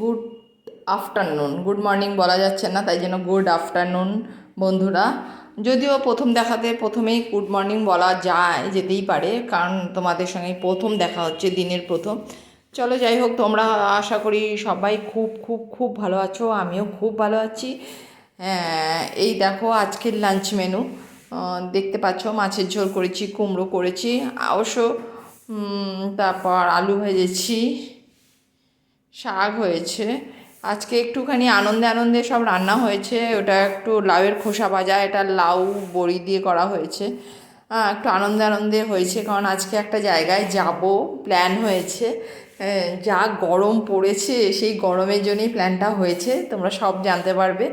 Good afternoon good morning বলা যাচ্ছে না, তাই জন্য গুড আফটারনুন বন্ধুরা। যদিও প্রথম দেখাতে প্রথমেই গুড মর্নিং বলা যায়, যেতেই পারে, কারণ তোমাদের সঙ্গে প্রথম দেখা হচ্ছে, দিনের প্রথম। চলো যাই হোক, তোমরা আশা করি সবাই খুব খুব খুব ভালো আছো, আমিও খুব ভালো আছি। এই দেখো আজকের লাঞ্চ মেনু দেখতে পাচ্ছ, মাছের ঝোল করেছি, কুমড়ো করেছি, অবশ্য তারপর আলু ভেজেছি। শাক হয়েছে। আজকে একটুখানি আনন্দে আনন্দে সব রান্না হয়েছে। ওটা একটু লাউয়ের খোসা ভাজা, এটা লাউ বড়ি দিয়ে করা হয়েছে। একটু আনন্দে আনন্দে হয়েছে কারণ আজকে একটা জায়গায় যাব প্ল্যান হয়েছে। যা গরম পড়েছে, সেই গরমের জন্যই প্ল্যানটা হয়েছে, তোমরা সব জানতে পারবে।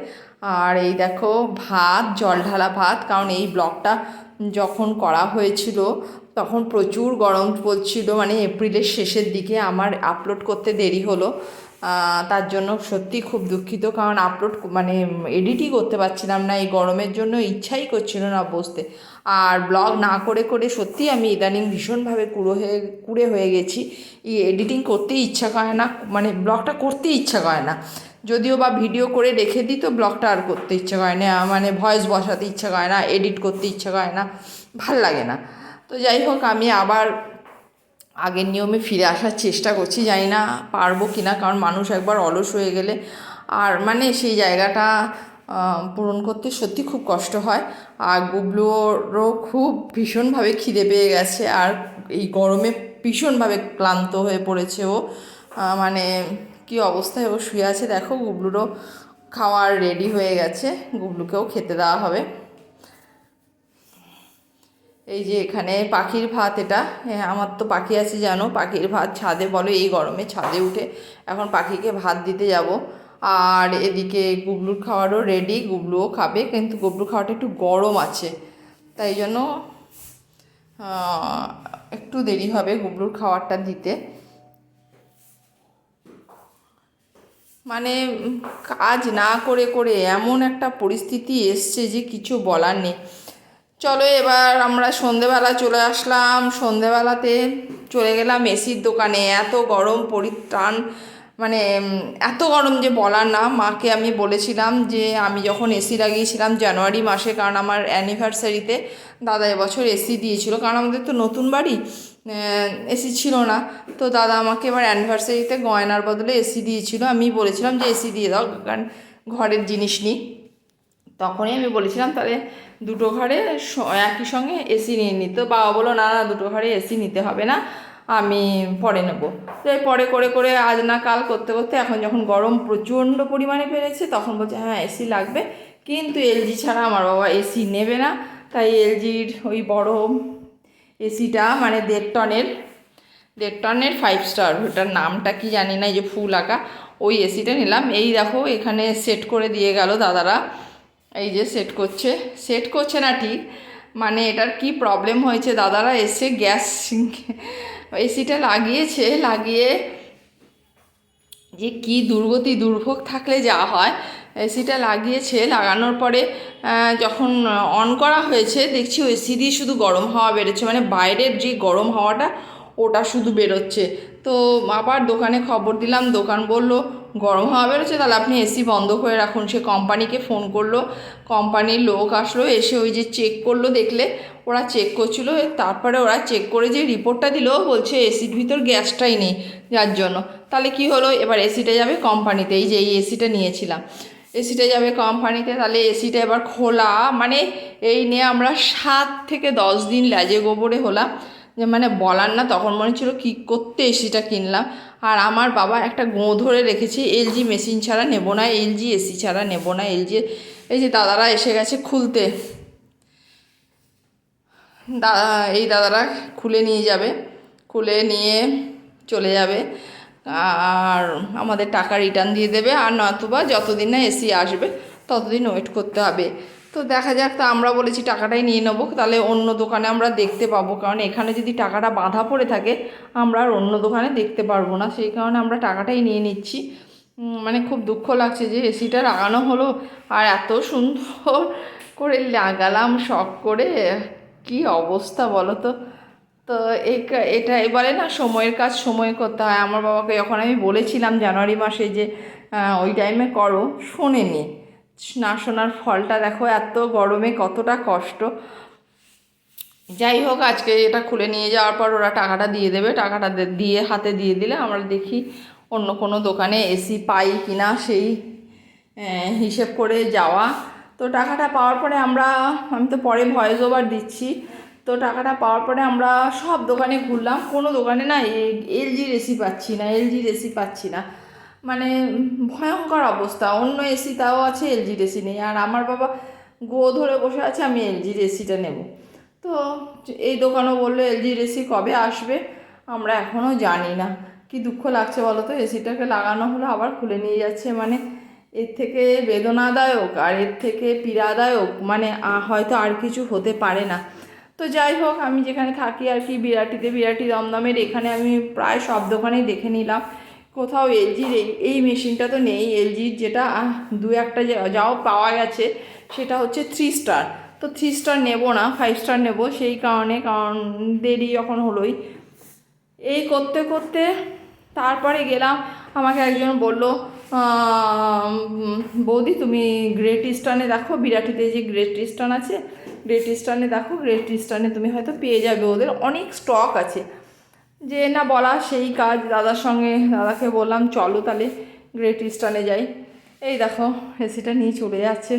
আর এই দেখো, ভাত, জল ঢালা ভাত, কারণ এই ব্লগটা যখন করা হয়েছিল তখন প্রচুর গরম পড়ছিল মানে এপ্রিলের শেষের দিকে আমার আপলোড করতে দেরি হলো। তার জন্য সত্যি খুব দুঃখিত, কারণ আপলোড মানে এডিটই করতে পারছিলাম না, এই গরমের জন্য ইচ্ছাই করছিল না বসতে। আর ব্লগ না করে করে সত্যি আমি ইদানিং ভীষণভাবে কুড়ো হয়ে, কুড়ে হয়ে গেছি। এডিটিং করতেই ইচ্ছা করে না মানে ব্লগটা করতেই ইচ্ছা করে না। যদিও বা ভিডিও করে রেখে দিই তো ব্লগটা আর করতে ইচ্ছা করে না মানে ভয়েস বসাতে ইচ্ছা করে না এডিট করতে ইচ্ছা করে না, ভালো লাগে না। তো যাই হোক, আমি আবার আগের নিয়মে ফিরে আসার চেষ্টা করছি। জানি না পারব কি না কারণ মানুষ একবার অলস হয়ে গেলে আর মানে সেই জায়গাটা পূরণ করতে সত্যি খুব কষ্ট হয়। আর গুবলুরও খুব ভীষণভাবে খিদে পেয়ে গেছে আর এই গরমে ভীষণভাবে ক্লান্ত হয়ে পড়েছে ও। মানে কি অবস্থায় ও শুয়ে আছে দেখো, গুবলুরও খাওয়ার রেডি হয়ে গেছে, গুবলুকেও খেতে দেওয়া হবে। এই যে এখানে পাখির ভাত এটা। হ্যাঁ আমার তো পাখি আছে জানো, পাখির ভাত ছাদে বলো, এই গরমে ছাদে উঠে এখন পাখিকে ভাত দিতে যাব। আর এদিকে গুবলুর খাওয়ারও রেডি গুবলুও খাবে, কিন্তু গুবলুর খাওয়াটা একটু গরম আছে। তাই জন্য একটু দেরি হবে গুবলুর খাওয়ারটা দিতে। মানে কাজ না করে করে এমন একটা পরিস্থিতি এসছে যে কিছু বলার নেই। চলো এবার আমরা সন্ধেবেলা চলে আসলাম। সন্ধেবেলাতে চলে গেলাম এসির দোকানে। এত গরম, পরিত্রাণ মানে এত গরম যে বলার না। মাকে আমি বলেছিলাম যে আমি যখন এসি লাগিয়েছিলাম জানুয়ারি মাসে, কারণ আমার অ্যানিভার্সারিতে দাদা এবছর এসি দিয়েছিল। কারণ আমাদের তো নতুন বাড়ি এসি ছিল না। তো দাদা আমাকে এবার অ্যানিভার্সারিতে গয়নার বদলে এসি দিয়েছিল। আমি বলেছিলাম যে এসি দিয়ে দাও, কারণ ঘরের জিনিস নিই। তখনই আমি বলেছিলাম, তাহলে দুটো ঘরে একই সঙ্গে এসি নিয়ে নিত বাবা বলো না না, দুটো ঘরে এসি নিতে হবে না, আমি পরে নেব। তো পরে করে করে আজ না কাল করতে করতে এখন যখন গরম প্রচণ্ড পরিমাণে বেড়েছে, তখন বলছে হ্যাঁ এসি লাগবে। কিন্তু এলজি ছাড়া আমার বাবা এসি নেবে না। তাই এলজির ওই বড় এসিটা মানে দেড় টনের দেড় টনের ফাইভ স্টার ওটার নামটা কি জানি না, এই যে ফুল আঁকা, ওই এসিটা নিলাম। এই দেখো, এখানে সেট করে দিয়ে গেল দাদারা। এই যে সেট করছে। সেট করছে না ঠিক? মানে এটার কি প্রবলেম হয়েছে? দাদারা এসে গ্যাস এসিটা লাগিয়েছে, লাগিয়ে যে কি দুর্গতি, দুর্ভোগ থাকলে যা হয় এসিটা লাগিয়েছে। লাগানোর পরে যখন অন করা হয়েছে, দেখছি এসি দিয়ে শুধু গরম হাওয়া বেরোচ্ছে। মানে বাইরের যে গরম হাওয়াটা, ওটা শুধু বেরোচ্ছে। তো আবার দোকানে খবর দিলাম, দোকান বলল গরম হাওয়া বেরোচ্ছে, তাহলে আপনি এসি বন্ধ করে রাখুন। সে কোম্পানিকে ফোন করল কোম্পানির লোক আসলো, এসে ওই যে চেক করল, দেখলে ওরা চেক করছিল, তারপরে ওরা চেক করে যে রিপোর্টটা দিল বলছে এসির ভিতর গ্যাসটাই নেই, যার জন্য। তাহলে কি হলো? এবার এসিটা যাবে কোম্পানিতে এই যে এই এসিটা নিয়েছিলাম। এসিটা যাবে কোম্পানিতে তাহলে এসিটা এবার খোলা। মানে এই নিয়ে আমরা সাত থেকে দশ দিন ল্যাজে গোবরে হলাম। যে মানে বলার না, তখন মনে ছিল কী করতে এসিটা কিনলাম। আর আমার বাবা একটা গোঁ ধরে রেখেছে এলজি মেশিন ছাড়া নেব না এলজি এসি ছাড়া নেব না এলজি এই যে দাদারা এসে গেছে খুলতে। দাদা এই দাদারা খুলে নিয়ে যাবে, খুলে নিয়ে চলে যাবে। আর আমাদের টাকা রিটার্ন দিয়ে দেবে। আর নতুবা যতদিন না এসি আসবে, ততদিন ওয়েট করতে হবে। তো দেখা যাক, তা আমরা বলেছি টাকাটাই নিয়ে নেব। তাহলে অন্য দোকানে আমরা দেখতে পাবো। কারণ এখানে যদি টাকাটা বাঁধা পড়ে থাকে, আমরা আর অন্য দোকানে দেখতে পারব না। সেই কারণে আমরা টাকাটাই নিয়ে নিচ্ছি। মানে খুব দুঃখ লাগছে যে এসিটা লাগানো হলো। আর এত সুন্দর করে লাগালাম, শখ করে। কি অবস্থা বলো তো? তো এটা বলে না সময়ের কাজ, সময় করতে হয় আমার বাবাকে যখন আমি বলেছিলাম জানুয়ারি মাসে যে ওই টাইমে করো, শোনেনি। না শোনার ফলটা দেখো, এত গরমে কতটা কষ্ট। যাই হোক, আজকে এটা খুলে নিয়ে যাওয়ার পর ওরা টাকাটা দিয়ে দেবে। টাকাটা দিয়ে হাতে দিয়ে দিলে আমরা দেখি অন্য কোনো দোকানে এসি পাই কিনা সেই হিসেব করে যাওয়া। তো টাকাটা পাওয়ার পরে আমরা, আমি তো পরে ভয়েস ওভার দিচ্ছি। তো টাকাটা পাওয়ার পরে আমরা সব দোকানে ঘুরলাম। কোনো দোকানে না এলজির এসি পাচ্ছি না এলজির এসি পাচ্ছি না। মানে ভয়ঙ্কর অবস্থা। অন্য এসি তাও আছে এলজির এসি নেই। আর আমার বাবা গো ধরে বসে আছে, আমি এলজির এসিটা নেব। তো এই দোকানও বলল এলজির এসি কবে আসবে? আমরা এখনও জানি না। কি দুঃখ লাগছে বলো তো? এসিটাকে লাগানো হলো, আবার খুলে নিয়ে যাচ্ছে। মানে এর থেকে বেদনাদায়ক আর এর থেকে পীড়াদায়ক মানে হয়তো আর কিছু হতে পারে না। তো যাই হোক, আমি যেখানে থাকি আর কি, বিরাটিতে বিরাটি দমদমের। এখানে আমি প্রায় সব দোকানেই দেখে নিলাম। কোথাও এলজির এই এই মেশিনটা তো নেই এলজির যেটা দু একটা যাও পাওয়া গেছে, সেটা হচ্ছে থ্রি স্টার তো থ্রি স্টার নেব না ফাইভ স্টার নেব, সেই কারণে, কারণ দেরি যখন হলোই। এই করতে করতে তারপরে গেলাম, আমাকে একজন বলল বৌদি তুমি গ্রেট ইস্টার্নে দেখো, বিরাটিতে যে গ্রেট ইস্টার্ন আছে গ্রেট ইস্টার্নে দেখো গ্রেট ইস্টার্নে তুমি হয়তো পেয়ে যাবে, ওদের অনেক স্টক আছে। যে না বলা সেই কাজ, দাদার সঙ্গে দাদাকে বললাম, চলো তাহলে গ্রেট ইস্টার্নে যাই। এই দেখো, এসিটা নিয়ে চলে যাচ্ছে।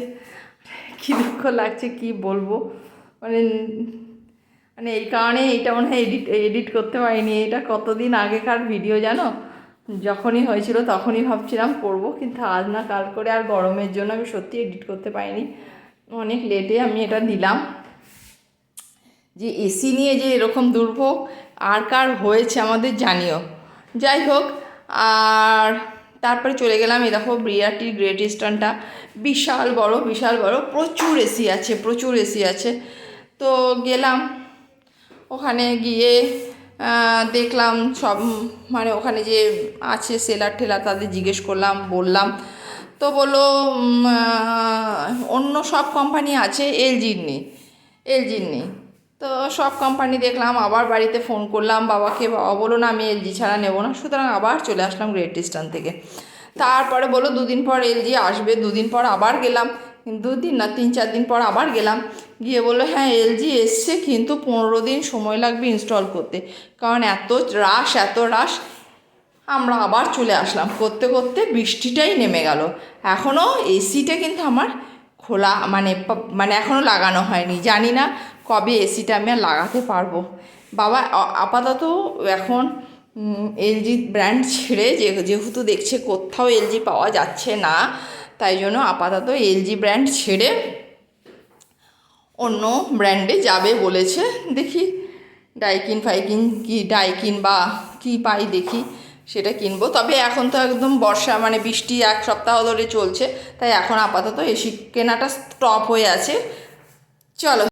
কী দুঃখ লাগছে, কি বলব? মানে মানে এই কারণে এইটা মনে হয় এডিট এডিট করতে পারিনি। এটা কতদিন আগেকার ভিডিও জানো? যখনই হয়েছিল তখনই ভাবছিলাম করব, কিন্তু আজ না কাল করে আর গরমের জন্য আমি সত্যি এডিট করতে পারিনি। অনেক লেটে আমি এটা দিলাম। যে এসি নিয়ে যে এরকম দুর্ভোগ আর কার হয়েছে আমাদের জানিও। যাই হোক, আর তারপরে চলে গেলাম, এই দেখো বিরাটির গ্রেট ইস্টার্নটা বিশাল বড় বিশাল বড়, প্রচুর এসি আছে, প্রচুর এসি আছে। তো গেলাম, ওখানে গিয়ে দেখলাম সব মানে ওখানে যে আছে সেলার ঠেলার, তাদের জিজ্ঞেস করলাম, বললাম। তো বলল অন্য সব কোম্পানি আছে এলজির নেই এলজির নেই। তো সব কোম্পানি দেখলাম, আবার বাড়িতে ফোন করলাম, বাবাকে, বাবা বলো না, আমি এলজি ছাড়া নেব না। সুতরাং আবার চলে আসলাম গ্রেট ইস্টার্ন থেকে। তারপরে বলো দুদিন পর এলজি আসবে, দুদিন পর আবার গেলাম। দুদিন না, তিন চার দিন পর আবার গেলাম। গিয়ে বলল হ্যাঁ এলজি এসছে, কিন্তু পনেরো দিন সময় লাগবে ইনস্টল করতে। কারণ এত রাশ এত রাশ আমরা আবার চলে আসলাম। করতে করতে বৃষ্টিটাই নেমে গেল। এখনও এসিটা কিন্তু আমার খোলা মানে মানে এখনও লাগানো হয়নি। জানি না কবে এসিটা আমি আর লাগাতে পারব? বাবা আপাতত এখন এলজি ব্র্যান্ড ছেড়ে যেহেতু দেখছে কোথাও এলজি পাওয়া যাচ্ছে না, তাই জন্য আপাতত এলজি ব্র্যান্ড ছেড়ে অন্য ব্র্যান্ডে যাবে বলেছে। দেখি ডাইকিন ফাইকিন কি ডাইকিন বা কি পাই দেখি, সেটা কিনবো। তবে এখন তো একদম বর্ষা মানে বৃষ্টি এক সপ্তাহ ধরে চলছে, তাই এখন আপাতত এসি কেনাটা স্টপ হয়ে আছে। চলো।